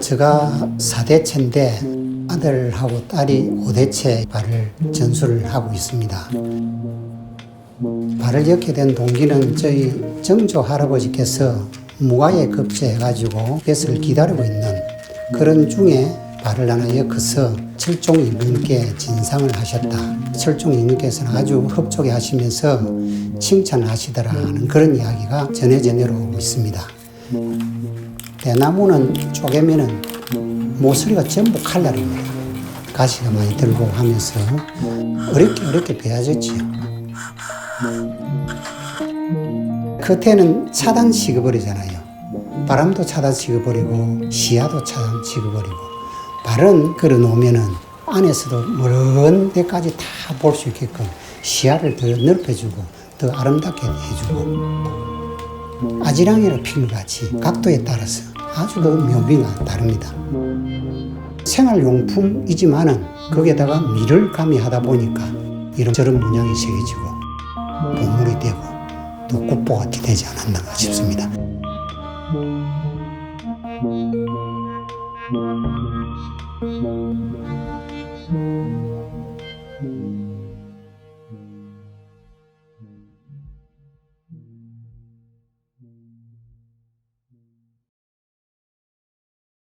제가 4대체인데 아들하고 딸이 5대체 발을 전수를 하고 있습니다. 발을 엮게 된 동기는 저희 정조 할아버지께서 무가에 급제해가지고 뱃을 기다리고 있는 그런 중에 발을 하나 엮어서 철종 임금께 진상을 하셨다. 철종 임금께서는 아주 흡족해 하시면서 칭찬을 하시더라는 그런 이야기가 전해져 내려오고 있습니다. 대나무는 쪼개면은 모서리가 전부 칼날입니다. 가시가 많이 들고 하면서 어렵게 어렵게 베어졌지요. 겉에는 차단 식어버리잖아요. 바람도 차단 식어버리고 시야도 차단 식어버리고 발은 걸어놓으면은 안에서도 먼 데까지 다 볼 수 있게끔 시야를 더 넓혀주고 더 아름답게 해주고 아지랑이나 필같이 각도에 따라서 아주 그 묘미가 다릅니다. 생활용품이지만은 거기에다가 미를 가미하다 보니까 이런저런 문양이 새겨지고 보물이 되고 또 국보같이 되지 않았나 싶습니다.